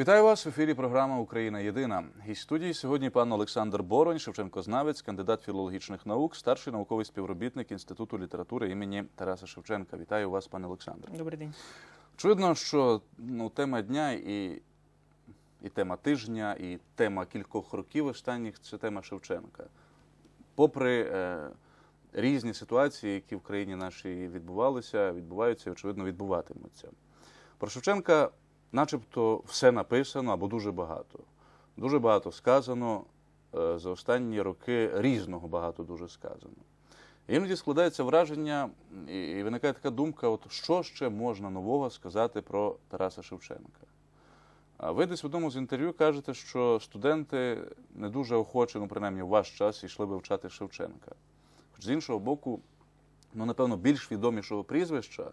Вітаю вас в ефірі. Програма Україна Єдина. Гість студії сьогодні пан Олександр Боронь, Шевченкознавець, кандидат філологічних наук, старший науковий співробітник Інституту літератури імені Тараса Шевченка. Вітаю вас, пане Олександре. Добрий день. Очевидно, що ну, тема дня і, і тема тижня, і тема кількох років останніх це тема Шевченка. Попри е, різні ситуації, які в країні нашій відбувалися, відбуваються і, очевидно, відбуватимуться. Про Шевченка, начебто, все написано або дуже багато. Дуже багато сказано е, за останні роки різного багато дуже сказано. Іноді складається враження, і виникає така думка: от що ще можна нового сказати про Тараса Шевченка? Ви десь в одному з інтерв'ю кажете, що студенти не дуже охоче, ну принаймні в ваш час, йшли вивчати Шевченка. Хоч з іншого боку, ну, напевно, більш відомішого прізвища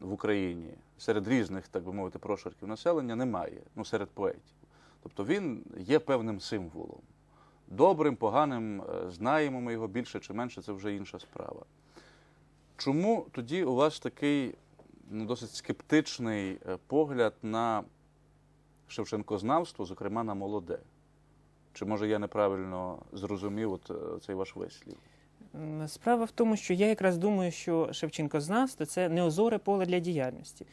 в Україні серед різних, так би мовити, прошарків населення немає, ну, серед поетів. Тобто він є певним символом. Добрим, поганим, е, знаємо ми його більше чи менше, це вже інша справа. Чому тоді у вас такий ну, досить скептичний е, погляд на шевченкознавство, зокрема на молоде? Чи може я неправильно зрозумів от, е, цей ваш вислів? Справа в тому, що я якраз думаю, що Шевченкознавство це неозоре поле для діяльності.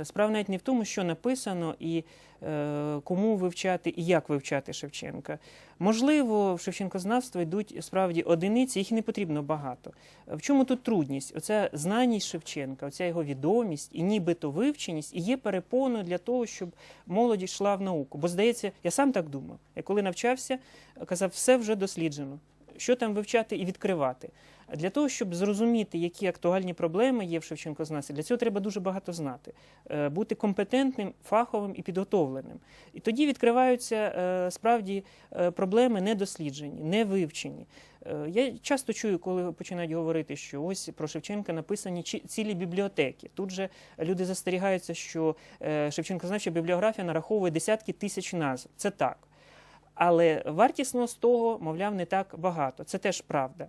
Е, Справа навіть не в тому, що написано і е, кому вивчати і як вивчати Шевченка. Можливо, в Шевченкознавство йдуть справді одиниці, їх не потрібно багато. В чому тут трудність? Оця знаність Шевченка, оця його відомість і нібито вивченість і є перепоною для того, щоб молодь йшла в науку. Бо здається, я сам так думав. Я коли навчався, казав, все вже досліджено. Що там вивчати і відкривати? Для того, щоб зрозуміти, які актуальні проблеми є в Шевченкознавстві, для цього треба дуже багато знати, Е, бути компетентним, фаховим і підготовленим. І тоді відкриваються е, справді е, проблеми недосліджені, не вивчені. Я часто чую, коли починають говорити, що ось про Шевченка написані цілі бібліотеки. Тут же люди застерігаються, що Шевченкознавча бібліографія нараховує десятки тисяч назв. Це так. Але вартісно з того, мовляв, не так багато. Це теж правда.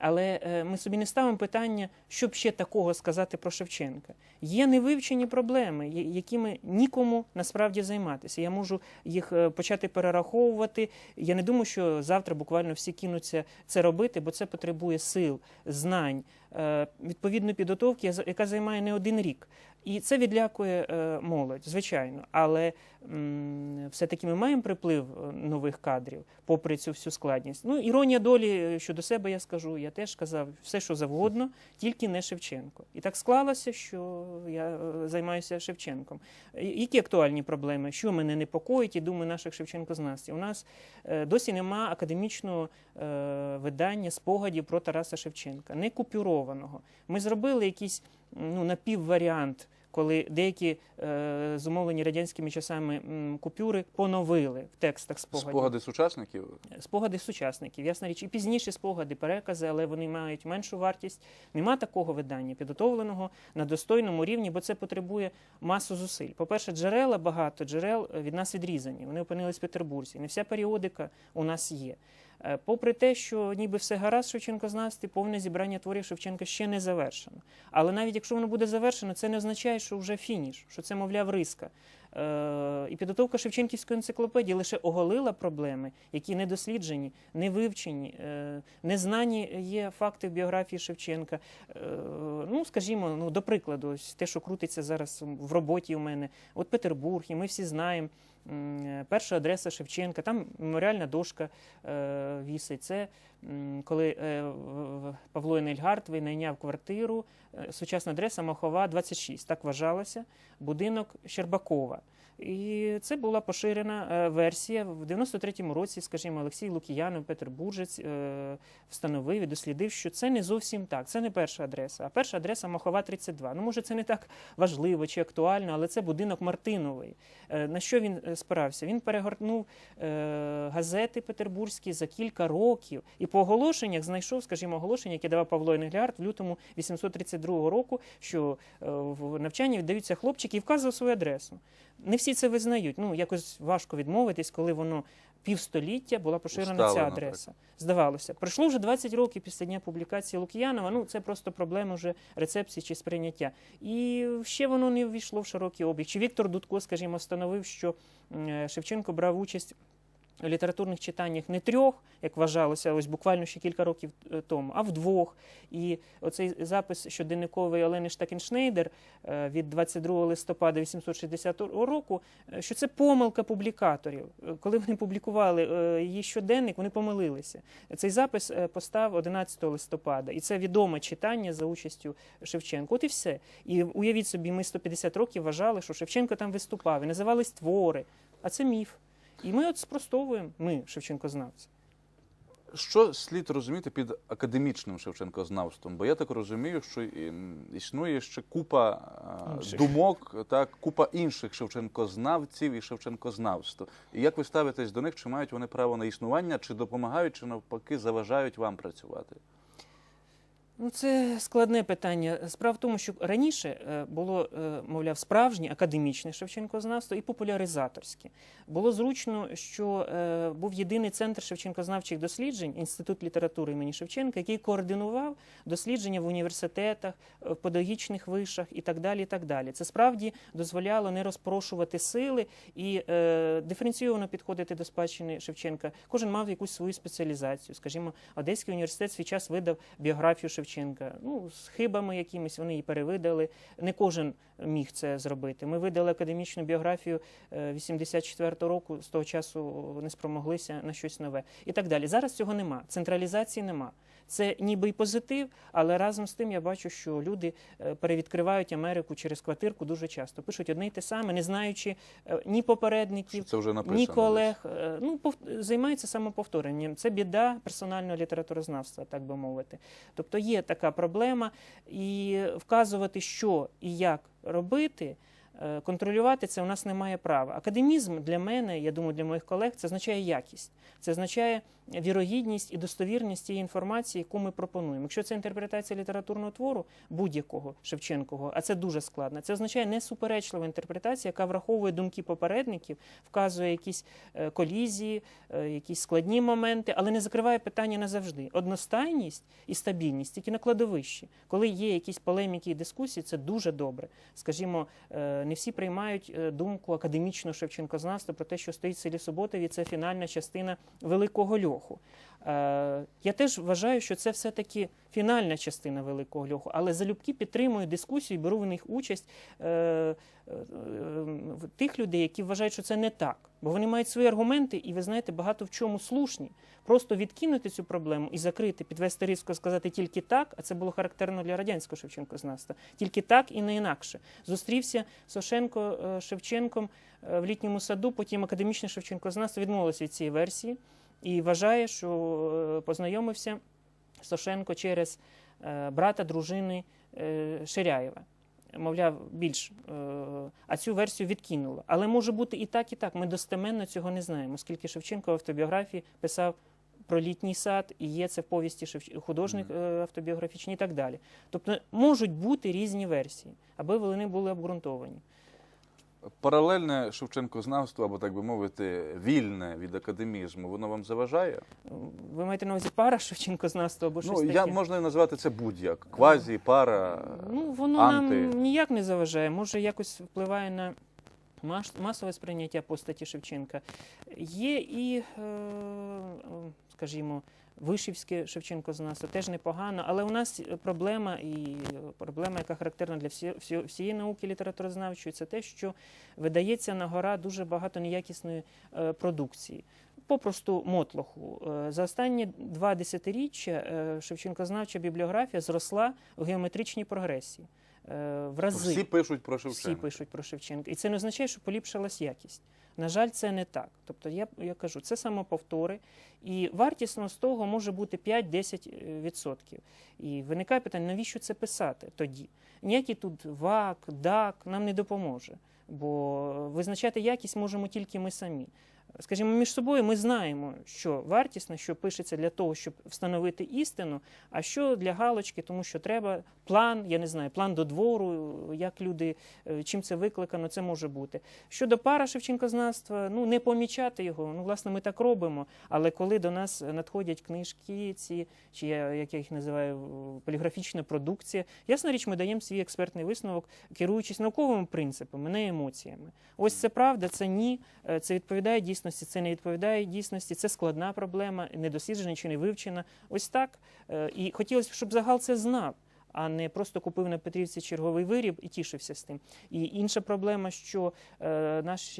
Але е, ми собі не ставимо питання, щоб ще такого сказати про Шевченка. Є невивчені проблеми, якими нікому насправді займатися. Я можу їх е, почати перераховувати. Я не думаю, що завтра буквально всі кинуться це робити, бо це потребує сил, знань, е, відповідної підготовки, яка займає не один рік. І це відлякує е, молодь, звичайно. Але все-таки ми маємо приплив е, нових кадрів, попри цю всю складність. Ну, іронія долі е, щодо себе я скажу. Я теж казав все, що завгодно, тільки не Шевченко. І так склалося, що я займаюся Шевченком. Які актуальні проблеми? Що мене непокоїть і думаю наших Шевченкознавців? У нас досі нема академічного видання спогадів про Тараса Шевченка, не купюрованого. Ми зробили якийсь ну, напівваріант, коли деякі е, зумовлені радянськими часами м, купюри поновили в текстах спогадів. Спогади сучасників? Спогади сучасників, ясна річ, і пізніші спогади, перекази, але вони мають меншу вартість. Нема такого видання, підготовленого на достойному рівні, бо це потребує масу зусиль. По-перше, джерела багато джерел від нас відрізані. Вони опинились в Петербурзі. Не вся періодика у нас є. Е, Попри те, що ніби все гаразд Шевченкознавстві, повне зібрання творів Шевченка ще не завершено. Але навіть якщо воно буде завершено, це не означає, що вже фініш, що це, мовляв, риска. Е, І підготовка Шевченківської енциклопедії лише оголила проблеми, які не досліджені, не вивчені, е, незнані є факти в біографії Шевченка. Ну, скажімо, ну, до прикладу, ось те, що крутиться зараз в роботі у мене, от Петербург, і ми всі знаємо. Перша адреса Шевченка, там меморіальна дошка е, вісить. Це коли е, Павло Енельгард винайняв квартиру, е, сучасна адреса Махова 26, так вважалося, будинок Щербакова. І це була поширена е, версія в 93-му році, скажімо, Олексій Лукіянов, Петербуржець, е, встановив і дослідив, що це не зовсім так. Це не перша адреса, а перша адреса Махова 32. Ну, може, це не так важливо чи актуально, але це будинок Мартинової. Е, На що він спирався? Він перегорнув газети петербурзькі за кілька років і по оголошеннях знайшов, скажімо, оголошення, яке давав Павло Енглярд в лютому 832 року, що в навчанні віддаються хлопчики і вказував свою адресу. Не всі це визнають. Ну, якось важко відмовитись, коли воно півстоліття була поширена ця адреса. адреса. Здавалося, пройшло вже 20 років після дня публікації Лук'янова. Ну це просто проблема вже рецепції чи сприйняття. І ще воно не ввійшло в широкий обіг. Чи Віктор Дудко, скажімо, встановив, що Шевченко брав участь. Літературних читаннях не трьох, як вважалося, ось буквально ще кілька років е, тому, а в двох. І оцей запис щоденниковий Олени Штакеншнейдер е, від 22 листопада 860 року, е, що це помилка публікаторів. Коли вони публікували її щоденник, вони помилилися. Цей запис постав 11 листопада, і це відоме читання за участю Шевченка. От і все. І уявіть собі, ми 150 років вважали, що Шевченко там виступав, і називались твори. А це міф. І ми от спростовуємо, ми, Шевченкознавці. Що слід розуміти під академічним Шевченкознавством? Бо я так розумію, що існує ще купа Інших. думок, так, купа інших Шевченкознавців і Шевченкознавств. І як ви ставитесь до них, чи мають вони право на існування, чи допомагають, чи навпаки заважають вам працювати? Ну, це складне питання. Справа в тому, що раніше е, було, е, мовляв, справжнє академічне Шевченкознавство і популяризаторське. Було зручно, що е, був єдиний центр шевченкознавчих досліджень, інститут літератури імені Шевченка, який координував дослідження в університетах, в педагогічних вишах і так далі. І так далі. Це справді дозволяло не розпорошувати сили і диференційовано підходити до спадщини Шевченка. Кожен мав якусь свою спеціалізацію. Скажімо, Одеський університет свій час видав біографію Шевченка. Ну, з хибами якимись вони її перевидали. Не кожен міг це зробити. Ми видали академічну біографію е, 84-го року, з того часу не спромоглися на щось нове. І так далі. Зараз цього нема. Централізації нема. Це ніби й позитив, але разом з тим я бачу, що люди е, перевідкривають Америку через квартирку дуже часто. Пишуть одне й те саме, не знаючи е, ні попередників, це вже написано? ні колег. Е, Ну, пов- займаються самоповторенням. Це біда персонального літературознавства, так би мовити. Тобто є така проблема, і вказувати, що і як робити. Е, Контролювати це у нас немає права. Академізм для мене, я думаю, для моїх колег, це означає якість, це означає вірогідність і достовірність тієї інформації, яку ми пропонуємо. Якщо це інтерпретація літературного твору будь-якого Шевченкового, а це дуже складно, це означає несуперечлива інтерпретація, яка враховує думки попередників, вказує якісь е, колізії, е, якісь складні моменти, але не закриває питання назавжди. Одностайність і стабільність тільки на кладовищі. Коли є якісь полеміки і дискусії, це дуже добре. Скажімо, не всі приймають е, думку академічного Шевченкознавства про те, що стоїть в селі Суботові, це фінальна частина великого льоху. Е, Я теж вважаю, що це все-таки фінальна частина великого льоху, але залюбки підтримую дискусію, беру в них участь е, е, тих людей, які вважають, що це не так. Бо вони мають свої аргументи, і ви знаєте, багато в чому слушні. Просто відкинути цю проблему і закрити, підвести різко, сказати тільки так, а це було характерно для радянського Шевченкознавства. Тільки так і не інакше. Зустрівся Сошенко Шевченком в літньому саду, потім академічне Шевченкознавство відмовилося від цієї версії і вважає, що е, познайомився Сошенко через е, брата дружини е, Ширяєва. Мовляв, більш а цю версію відкинула. Але може бути і так, і так. Ми достеменно цього не знаємо, оскільки Шевченко в автобіографії писав про літній сад, і є це в повісті Шевч... художник автобіографічний і так далі. Тобто можуть бути різні версії, аби вони були обґрунтовані. Паралельне Шевченкознавство, або так би мовити, вільне від академізму, воно вам заважає? Ви маєте на увазі пара Шевченкознавства або щось Ну, таке? я можна назвати це будь-як. Квазі, пара, Ну, воно анти. нам ніяк не заважає. Може, якось впливає на масове сприйняття постаті Шевченка. Є і, е, скажімо, Вишівське Шевченкознавство теж непогано, але у нас проблема, і проблема, яка характерна для всі, всі- всієї науки літературознавчої, це те, що видається на гора дуже багато неякісної е, продукції. Попросту мотлоху. Е, За останні два десятиріччя е, Шевченкознавча бібліографія зросла в геометричній прогресії. Е, В рази всі пишуть про Шевченка. всі пишуть про Шевченка. І це не означає, що поліпшилась якість. На жаль, це не так. Тобто, я, я кажу, це самоповтори, і вартісно з того може бути 5-10%. І виникає питання, навіщо це писати тоді? Ніякий тут ВАК, ДАК нам не допоможе, бо визначати якість можемо тільки ми самі. Скажімо, між собою ми знаємо, що вартісне, що пишеться для того, щоб встановити істину, а що для галочки, тому що треба план, я не знаю, план до двору, як люди, е, чим це викликано, це може бути. Щодо пара Шевченкознавства, ну не помічати його. Ну, власне, ми так робимо. Але коли до нас надходять книжки, ці чи я, як я їх називаю, поліграфічна продукція, ясна річ, ми даємо свій експертний висновок, керуючись науковими принципами, не емоціями. Ось це правда, це ні, е, це відповідає дійсності, це не відповідає дійсності, це складна проблема, не досліджена чи не вивчена. Ось так. Е, І хотілося б, щоб загал це знав. А не просто купив на Петрівці черговий виріб і тішився з тим. І інша проблема, що е, наш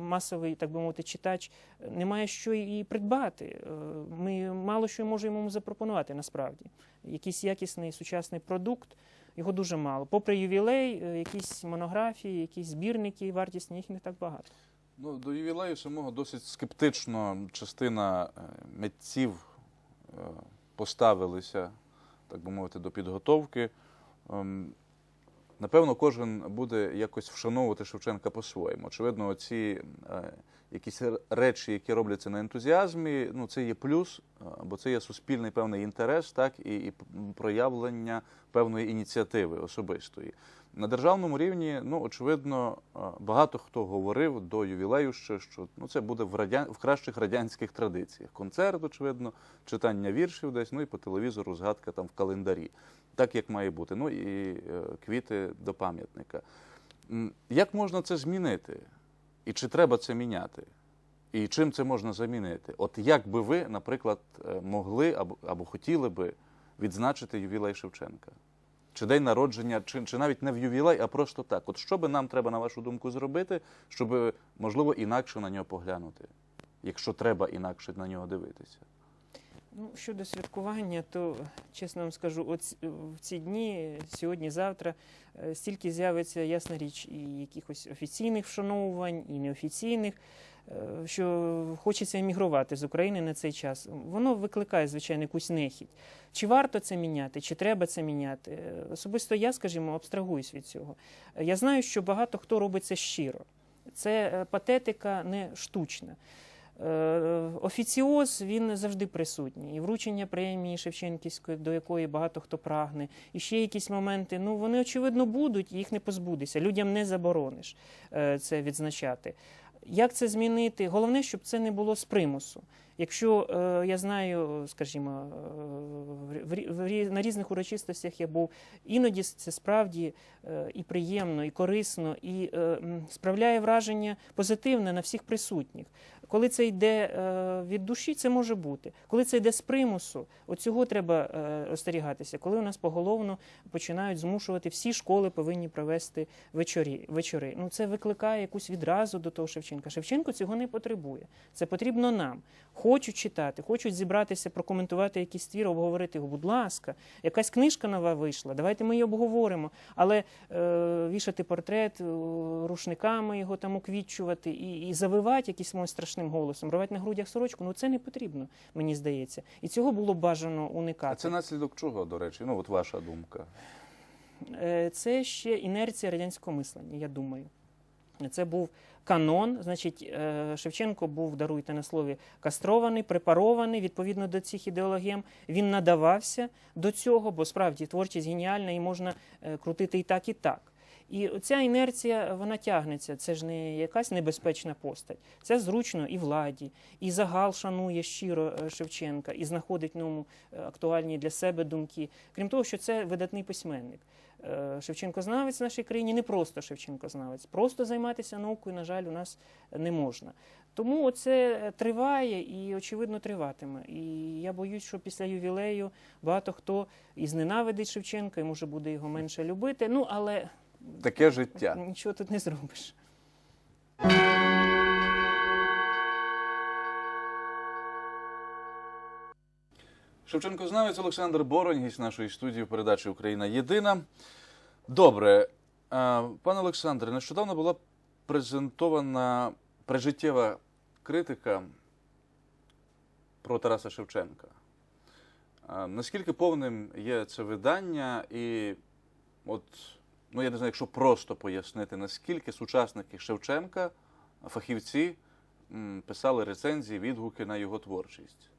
масовий, так би мовити, читач е, не має що і придбати. Ми мало що можемо йому запропонувати насправді. Якийсь якісний сучасний продукт, його дуже мало. Попри ювілей, якісь монографії, якісь збірники вартісні, їх не так багато. Ну, до ювілею самого досить скептично частина е, митців е, поставилися, так би мовити, до підготовки. Напевно, кожен буде якось вшановувати Шевченка по-своєму. Очевидно, ці е, якісь речі, які робляться на ентузіазмі, ну це є плюс, е, бо це є суспільний певний інтерес, так і, і проявлення певної ініціативи особистої. На державному рівні, ну очевидно, е, багато хто говорив до ювілею ще, що ну це буде в радян... в кращих радянських традиціях. Концерт, очевидно, читання віршів десь, ну і по телевізору згадка там в календарі. Так як має бути. Ну і е, квіти до пам'ятника. Як можна це змінити? І чи треба це міняти? І чим це можна замінити? От як би ви, наприклад, е, могли або, або хотіли би відзначити ювілей Шевченка? Чи день народження, чи, чи навіть не в ювілей, а просто так. От що би нам треба, на вашу думку, зробити, щоб, можливо, інакше на нього поглянути, якщо треба інакше на нього дивитися? Ну, щодо святкування, то чесно вам скажу, от в ці дні, сьогодні, завтра, е, стільки з'явиться, ясна річ, і якихось офіційних вшановувань, і неофіційних, е, що хочеться емігрувати з України на цей час. Воно викликає, звичайно, якусь нехідь. Чи варто це міняти, чи треба це міняти? Е, Особисто я, скажімо, абстрагуюсь від цього. Я знаю, що багато хто робить це щиро. Це патетика не штучна. Е, Офіціоз він завжди присутній. І вручення премії Шевченківської, до якої багато хто прагне, і ще якісь моменти. Ну вони очевидно будуть, їх не позбудеться. Людям не заборониш е, це відзначати. Як це змінити? Головне, щоб це не було з примусу. Якщо е, я знаю, скажімо, е, на різних урочистостях я був, іноді це справді е, і приємно, і корисно, і справляє враження позитивне на всіх присутніх. Коли це йде від душі, це може бути. Коли це йде з примусу, от цього треба остерігатися. Коли у нас поголовно починають змушувати всі школи повинні провести вечорі. вечори. Ну це викликає якусь відразу до того Шевченка. Шевченко цього не потребує. Це потрібно нам. Хочуть читати, хочуть зібратися, прокоментувати якийсь твір, обговорити його. Будь ласка, якась книжка нова вийшла. Давайте ми її обговоримо. Але е, вішати портрет, е, рушниками його там уквітчувати і, і завивати якимось моїм страшним голосом, рвати на грудях сорочку. Ну це не потрібно, мені здається. І цього було бажано уникати. А це наслідок чого, до речі? Ну, от ваша думка. Е, Це ще інерція радянського мислення, я думаю. Це був канон. Значить, е, Шевченко був, даруйте на слові, кастрований, препарований відповідно до цих ідеологем. Він надавався до цього, бо справді творчість геніальна і можна е, крутити і так, і так. І ця інерція вона тягнеться. Це ж не якась небезпечна постать. Це зручно і владі, і загал шанує щиро е, Шевченка і знаходить в ньому актуальні для себе думки. Крім того, що це видатний письменник. Е, Шевченкознавець в нашій країні не просто Шевченкознавець. Просто займатися наукою, на жаль, у нас не можна. Тому це триває і, очевидно, триватиме. І я боюсь, що після ювілею багато хто і зненавидить Шевченка, і може буде його менше любити. Ну, але Таке життя. нічого тут не зробиш. Шевченкознавець Олександр Боронь, гість нашої студії в передачі Україна Єдина. Добре, пане Олександре, нещодавно була презентована прижиттєва критика про Тараса Шевченка. Наскільки повним є це видання, і от, ну я не знаю, якщо просто пояснити, наскільки сучасники Шевченка, фахівці, писали рецензії, відгуки на його творчість.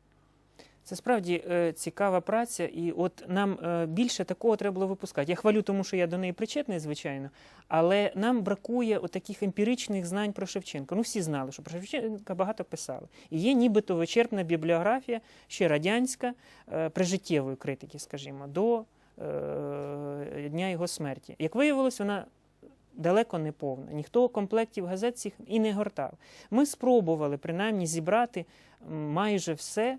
Це справді е, цікава праця, і от нам е, більше такого треба було випускати. Я хвалю, тому що я до неї причетний, звичайно, але нам бракує от таких емпіричних знань про Шевченка. Ну, всі знали, що про Шевченка багато писали. І є нібито вичерпна бібліографія, ще радянська, е, прижиттєвої критики, скажімо, до дня його смерті. Як виявилось, вона. Далеко не повна. Ніхто комплектів газет цих і не гортав. Ми спробували принаймні зібрати майже все,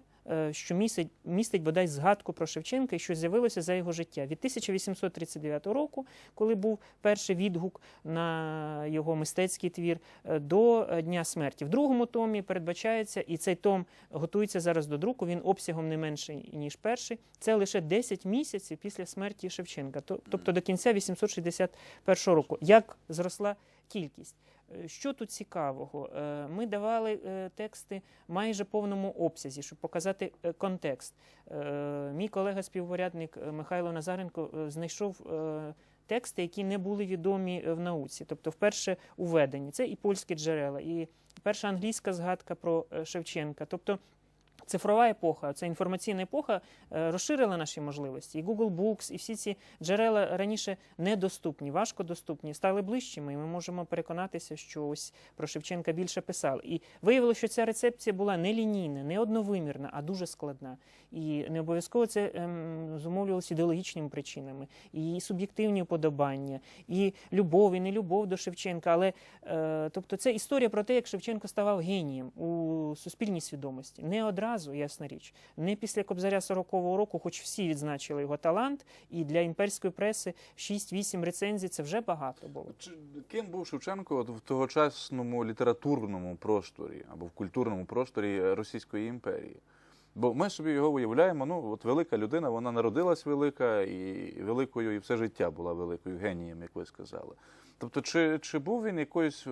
що містить, містить бодай згадку про Шевченка і що з'явилося за його життя. Від 1839 року, коли був перший відгук на його мистецький твір, е, до е, дня смерті. В другому томі передбачається, і цей том готується зараз до друку. Він обсягом не менший ніж перший. Це лише 10 місяців після смерті Шевченка, тобто до кінця 861 року. Як зросла кількість? Е, Що тут цікавого? Е, Ми давали е, тексти майже повному обсязі, щоб показати контекст. Мій колега-співпорядник е, Михайло Назаренко знайшов тексти, які не були відомі в науці, тобто вперше уведені. Це і польські джерела, і перша англійська згадка про Шевченка. Тобто Цифрова епоха, ця інформаційна епоха е, розширила наші можливості. І Google Books, і всі ці джерела раніше недоступні, важко доступні, стали ближчими, і ми можемо переконатися, що ось про Шевченка більше писали. І виявилося, що ця рецепція була не лінійна, не одновимірна, а дуже складна. І не обов'язково це ем, зумовлювалося ідеологічними причинами, і суб'єктивні уподобання, і любов, і нелюбов до Шевченка. Але е, тобто це історія про те, як Шевченко ставав генієм у суспільній свідомості. Не одразу, ясна річ, не після Кобзаря 40-го року, хоч всі відзначили його талант, і для імперської преси 6-8 рецензій це вже багато було. Ким був Шевченко от в тогочасному літературному просторі або в культурному просторі Російської імперії? Бо ми собі його уявляємо, ну от велика людина, вона народилась велика і великою, і все життя була великою генієм, як ви сказали. Тобто, чи, чи був він якоюсь,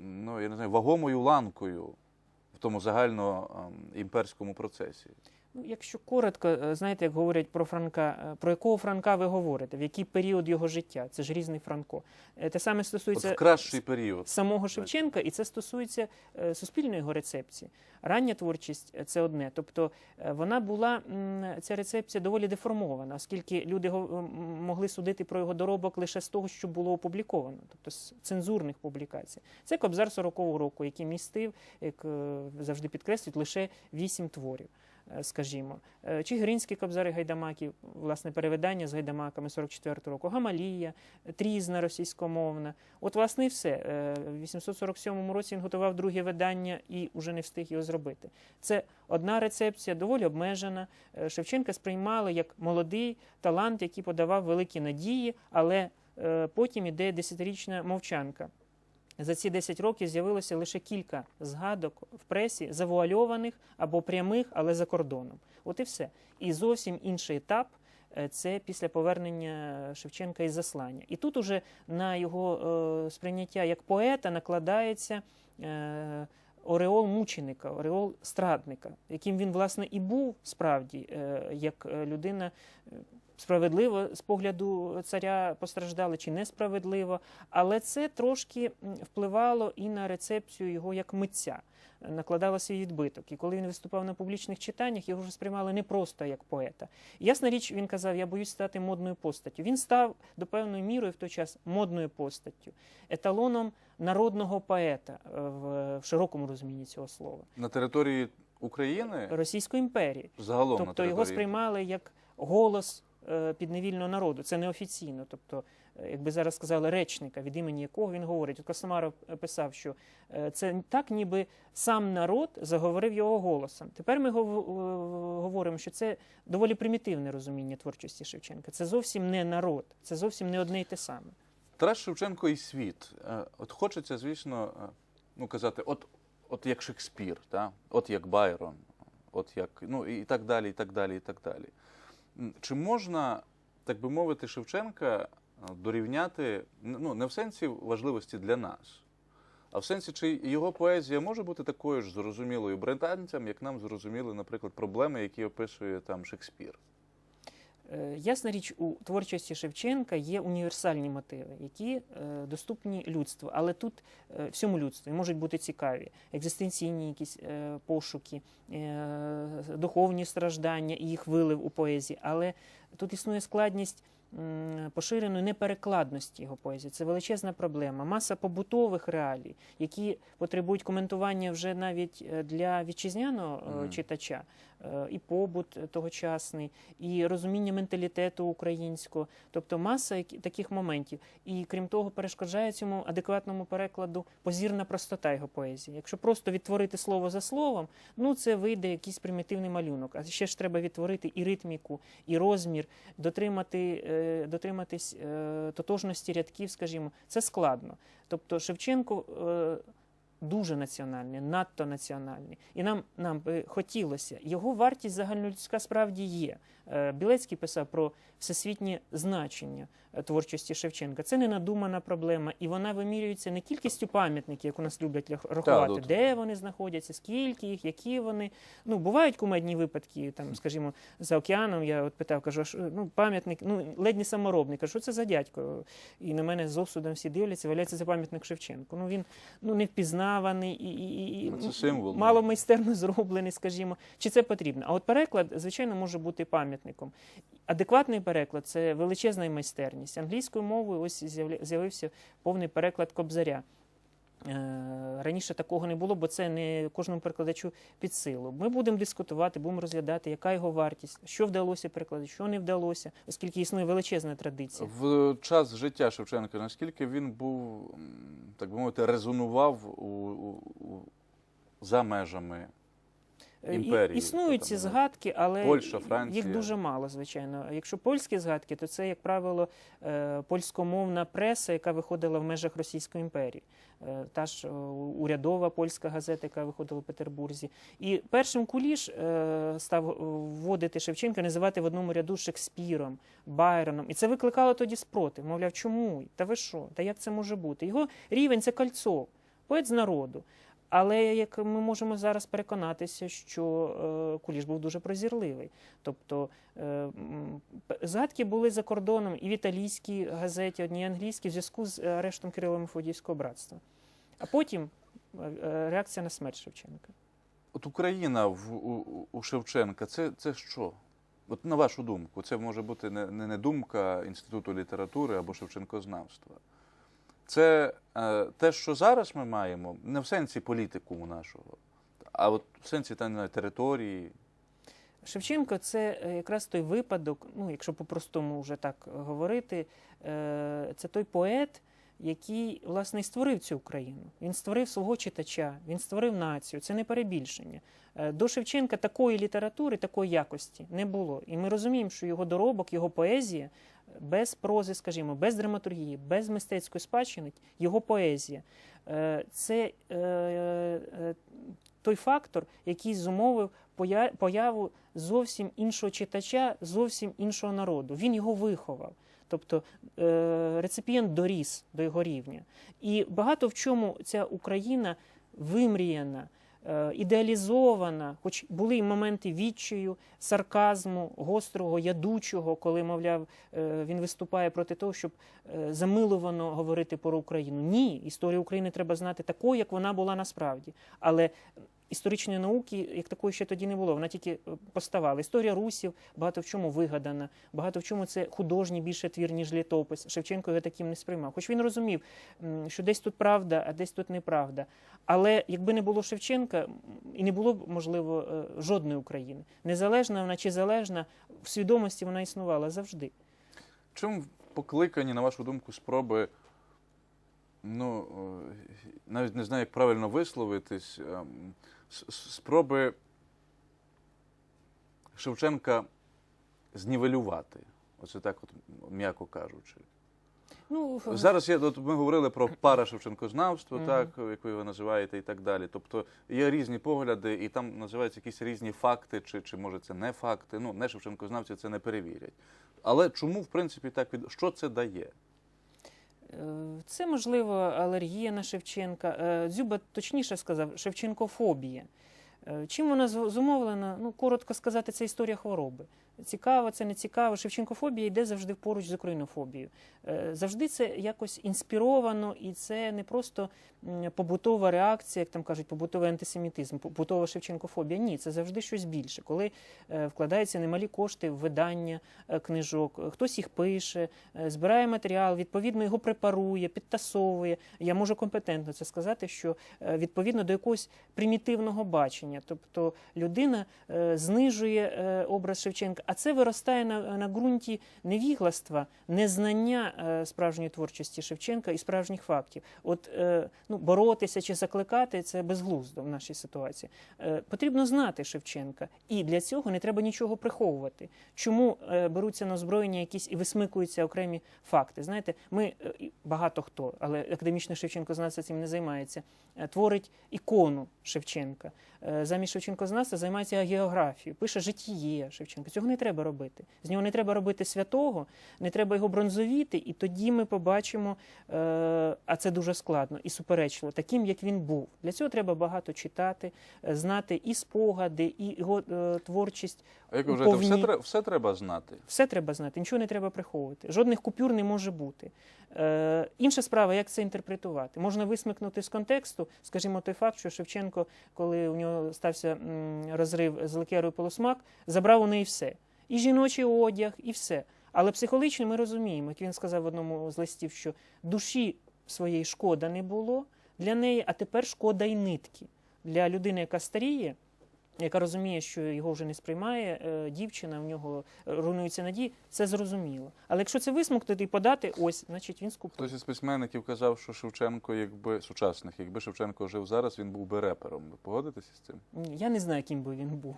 ну я не знаю, вагомою ланкою в тому загально імперському процесі? Якщо коротко, е, знаєте, як говорять про Франка, е, про якого Франка ви говорите, в який період його життя? Це ж різний Франко. Е, Те саме стосується в кращий період. самого Шевченка, і це стосується суспільної його рецепції. Рання творчість це одне. Тобто вона була ця рецепція доволі деформована, оскільки люди могли судити про його доробок лише з того, що було опубліковано, тобто з цензурних публікацій. Це Кобзар 40-го року, який містив, як завжди підкреслюють, лише вісім творів. Е, Скажімо, Е, Чигиринські кобзари гайдамаків, власне, перевидання з гайдамаками 44 року, Гамалія, Трізна російськомовна. От, власне, і все. Е, В 847 році він готував друге видання і вже не встиг його зробити. Це одна рецепція, доволі обмежена. Шевченка сприймали як молодий талант, який подавав великі надії, але потім іде десятирічна мовчанка. За ці 10 років з'явилося лише кілька згадок в пресі, завуальованих або прямих, але за кордоном. От і все. І зовсім інший етап е, це після повернення Шевченка із заслання. І тут уже на його е, сприйняття як поета накладається. Е, Ореол мученика, ореол страдника, яким він, власне, і був справді, як людина справедливо з погляду царя постраждала чи несправедливо, але це трошки впливало і на рецепцію його як митця, накладало свій відбиток. І коли він виступав на публічних читаннях, його вже сприймали не просто як поета. Ясна річ, він казав: я боюсь стати модною постаттю. Він став до певної міри в той час модною постаттю, еталоном народного поета е, в, широкому розумінні цього слова На території України Російської імперії. загалом на Тобто території його сприймали як голос підневільного народу. Це неофіційно. Тобто, е, якби зараз сказали, речника, від імені якого він говорить. От Костомаров е, писав, що е, це так, ніби сам народ заговорив його голосом. Тепер ми е, говоримо, що це доволі примітивне розуміння творчості Шевченка. Це зовсім не народ, це зовсім не одне й те саме. Тарас Шевченко і світ. Е, От хочеться, звісно, е, ну казати, от, от як Шекспір, та? от як Байрон, от як, ну і так далі, і так далі, і так далі. Чи можна, так би мовити, Шевченка е, дорівняти, ну, не в сенсі важливості для нас, а в сенсі, чи його поезія може бути такою ж зрозумілою британцям, як нам зрозуміли, наприклад, проблеми, які описує там Шекспір? Е, Ясна річ, у творчості Шевченка є універсальні мотиви, які е, доступні людству, але тут е, всьому людству. Можуть бути цікаві. Екзистенційні якісь пошуки, духовні страждання і їх вилив у поезії. Але тут існує складність поширеної неперекладності його поезії. Це величезна проблема. Маса побутових реалій, які потребують коментування вже навіть е, для вітчизняного Мгм. читача, Е, і побут тогочасний, і розуміння менталітету українського, тобто маса таких моментів. І крім того, перешкоджає цьому адекватному перекладу позірна простота його поезії. Якщо просто відтворити слово за словом, ну це вийде якийсь примітивний малюнок. А ще ж треба відтворити і ритміку, і розмір, дотримати, дотриматись е, тотожності рядків, скажімо, це складно. Тобто Шевченко. Дуже національний, надто національний. І нам, нам би хотілося. Його вартість загальнолюдська справді є. Е, Білецький писав про всесвітнє значення е, творчості Шевченка. Це не надумана проблема, і вона вимірюється не кількістю пам'ятників, як у нас люблять рахувати, тут- де вони знаходяться, скільки їх, які вони. Ну, бувають кумедні випадки, там, скажімо, за океаном я от питав, кажу, що, ну, пам'ятник, ну, ледь не саморобний. Кажу, що це за дядько? І на мене з осудом всі дивляться, валяється за пам'ятник Шевченку. Ну, він ну, не впізнаваний і, і, і Ну, це ну, символ. мало майстерно зроблений, скажімо. Чи це потрібно? А от переклад, звичайно, може бути пам'ятником. Адекватний переклад це величезна майстерність. Англійською мовою ось з'явився повний переклад Кобзаря. Е, Раніше такого не було, бо це не кожному перекладачу під силу. Ми будемо дискутувати, будемо розглядати, яка його вартість, що вдалося перекладати, що не вдалося, оскільки існує величезна традиція. В час життя Шевченка, наскільки він був, так би мовити, резонував у, у, у, за межами імперії, Існують ці згадки, але Польща, Франція. їх дуже мало, звичайно. Якщо польські згадки, то це, як правило, е, польськомовна преса, яка виходила в межах Російської імперії. Е, Та ж е, урядова польська газета, яка виходила в Петербурзі. І першим куліш е, став е, вводити Шевченка, називати в одному ряду Шекспіром, Байроном. І це викликало тоді спротив. Мовляв, чому? Та ви що? Та як це може бути? Його рівень це кольцов, поет з народу. Але як ми можемо зараз переконатися, що е, Куліш був дуже прозірливий. Тобто е, згадки були за кордоном і в італійській газеті, одній англійській, в зв'язку з арештом Кирило Мефодіївського братства. А потім е, е, реакція на смерть Шевченка. От Україна в, у, у- Шевченка це, це що? От на вашу думку, це може бути не, не думка Інституту літератури або Шевченкознавства. Це е, те, що зараз ми маємо, не в сенсі політикуму нашого, а от в сенсі та, не території. Шевченко це е, якраз той випадок, ну якщо по-простому вже так говорити, е, це той поет, який власне і створив цю Україну. Він створив свого читача, він створив націю. Це не перебільшення. Е, До Шевченка такої літератури, такої якості не було. І ми розуміємо, що його доробок, його поезія без прози, скажімо, без драматургії, без мистецької спадщини, його поезія е, це е, е, той фактор, який зумовив появу зовсім іншого читача, зовсім іншого народу. Він його виховав. Тобто реципієнт доріс до його рівня. І багато в чому ця Україна вимріяна, ідеалізована, хоч були й моменти відчаю, сарказму, гострого, ядучого, коли, мовляв, е, він виступає проти того, щоб замилувано замиловано говорити про Україну. Ні, історію України треба знати такою, як вона була насправді. Але історичної науки як такої ще тоді не було. Вона тільки е, поставала. Історія русів багато в чому вигадана, багато в чому це художній більше твір, ніж літопис. Шевченко його таким не сприймав. Хоч він розумів, що десь тут правда, а десь тут неправда. Але якби не було Шевченка, і не було б, можливо, е, жодної України. Незалежна вона чи залежна, в свідомості вона існувала завжди. Чим покликані, на вашу думку, спроби, ну, е, навіть не знаю, як правильно висловитись, ем, спроби Шевченка знівелювати, оце так, от, м'яко кажучи. Ну, Зараз є, от ми говорили про пара Шевченкознавство, Мгм. так, як ви називаєте, і так далі. Тобто є різні погляди, і там називаються якісь різні факти, чи, чи може це не факти. Ну, не Шевченкознавці це не перевірять. Але чому, в принципі, так від що це дає? Е, Це можливо алергія на Шевченка. Е, Дзюба точніше сказав, Шевченкофобія. Е, Чим вона зу- зумовлена? Ну, коротко сказати, це історія хвороби. Цікаво, це не цікаво. Шевченкофобія йде завжди поруч з українофобією. Е, Завжди це якось інспіровано, і це не просто побутова реакція, як там кажуть, побутовий антисемітизм, побутова Шевченкофобія. Ні, це завжди щось більше. Коли е, вкладаються немалі кошти в видання е, книжок, хтось їх пише, збирає матеріал, відповідно його препарує, підтасовує. Я можу компетентно це сказати, що відповідно до якогось примітивного бачення, тобто людина знижує образ Шевченка, а це виростає на, на ґрунті невігластва, незнання е, справжньої творчості Шевченка і справжніх фактів. От е, ну, боротися чи закликати це безглуздо в нашій ситуації. Е, Потрібно знати Шевченка, і для цього не треба нічого приховувати. Чому е, беруться на озброєння якісь і висмикуються окремі факти? Знаєте, ми е, багато хто, але академічний Шевченкознавця цим не займається. е, Творить ікону Шевченка. Е, Замість Шевченкознавця займається географією, пише життєє Шевченка. Цього не треба робити. З нього не треба робити святого, не треба його бронзовіти, і тоді ми побачимо, е, а це дуже складно і суперечливо, таким, як він був. Для цього треба багато читати, е, знати і спогади, і його е, творчість. А як ви вважаєте, все, все треба знати? Все треба знати, нічого не треба приховувати. Жодних купюр не може бути. Е, інша справа, як це інтерпретувати. Можна висмикнути з контексту, скажімо, той факт, що Шевченко, коли у нього стався розрив з Лекерою Полосмак, забрав у неї все. І жіночий одяг, і все. Але психологічно ми розуміємо, як він сказав в одному з листів, що душі своєї шкода не було для неї, а тепер шкода й нитки. Для людини, яка старіє, яка розуміє, що його вже не сприймає е, дівчина, в нього руйнуються надії, це зрозуміло. Але якщо це висмоктати і подати, ось, значить він скупив. Хтось із письменників казав, що Шевченко, якби сучасних, якби Шевченко жив зараз, він був би репером. Ви погодитеся з цим? Я не знаю, яким би він був.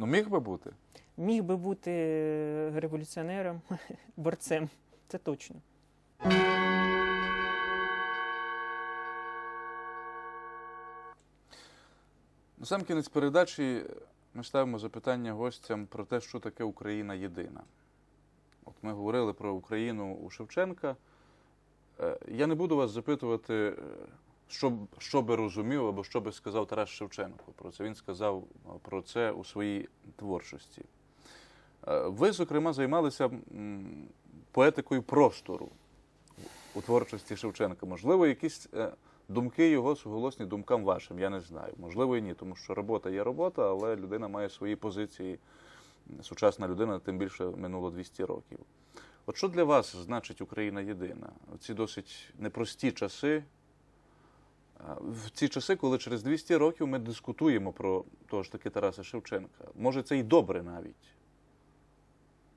Ну, міг би бути. Міг би бути е, революціонером, борцем. Це точно. На сам кінець передачі ми ставимо запитання гостям про те, що таке Україна єдина. От ми говорили про Україну у Шевченка. Е, Я не буду вас запитувати, е, що, що би розумів або що би сказав Тарас Шевченко про це. Він сказав про це у своїй творчості. Е, Ви, зокрема, займалися поетикою простору у творчості Шевченка. Можливо, якісь е, думки його суголосні думкам вашим, я не знаю. Можливо, і ні, тому що робота є робота, але людина має свої позиції. Сучасна людина, тим більше минуло 200 років. От що для вас значить Україна єдина? Ці досить непрості часи. В ці часи, коли через 200 років ми дискутуємо про того ж таки Тараса Шевченка. Може, це і добре навіть.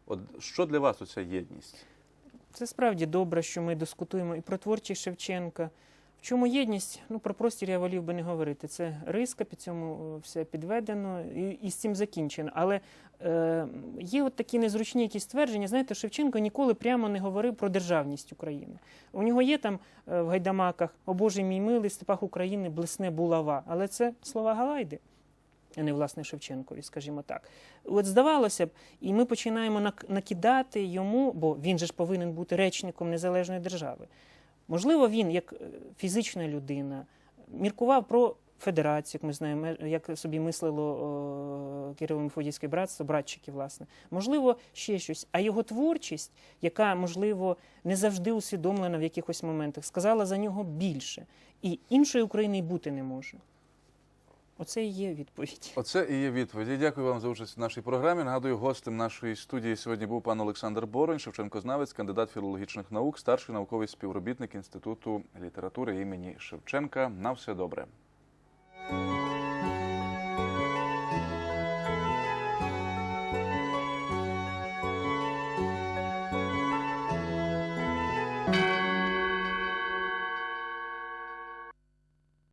От що для вас оця єдність? Це справді добре, що ми дискутуємо і про творчість Шевченка. Чому єдність? Ну, про простір я волів би не говорити. Це риска, під цьому е, все підведено і, і з цим закінчено. Але е, є от такі незручні якісь твердження. Знаєте, Шевченко ніколи прямо не говорив про державність України. У нього є там е, в гайдамаках «О Боже мій милий, степах України блисне булава. Але це слова Галайди. А не власне Шевченкові, скажімо так. От здавалося б, і ми починаємо накидати йому, бо він же ж повинен бути речником незалежної держави. Можливо, він, як е, фізична людина, міркував про федерацію, як ми знаємо, е, як собі мислило Кирило Мефодійське братство, братчики, власне. Можливо, ще щось. А його творчість, яка, можливо, не завжди усвідомлена в якихось моментах, сказала за нього більше. І іншої України й бути не може. Оце і є відповідь. Оце і є відповідь. Дякую вам за участь в нашій програмі. Нагадую, гостем нашої студії сьогодні був пан Олександр Боронь, Шевченкознавець, кандидат філологічних наук, старший науковий співробітник Інституту літератури імені Шевченка. На все добре.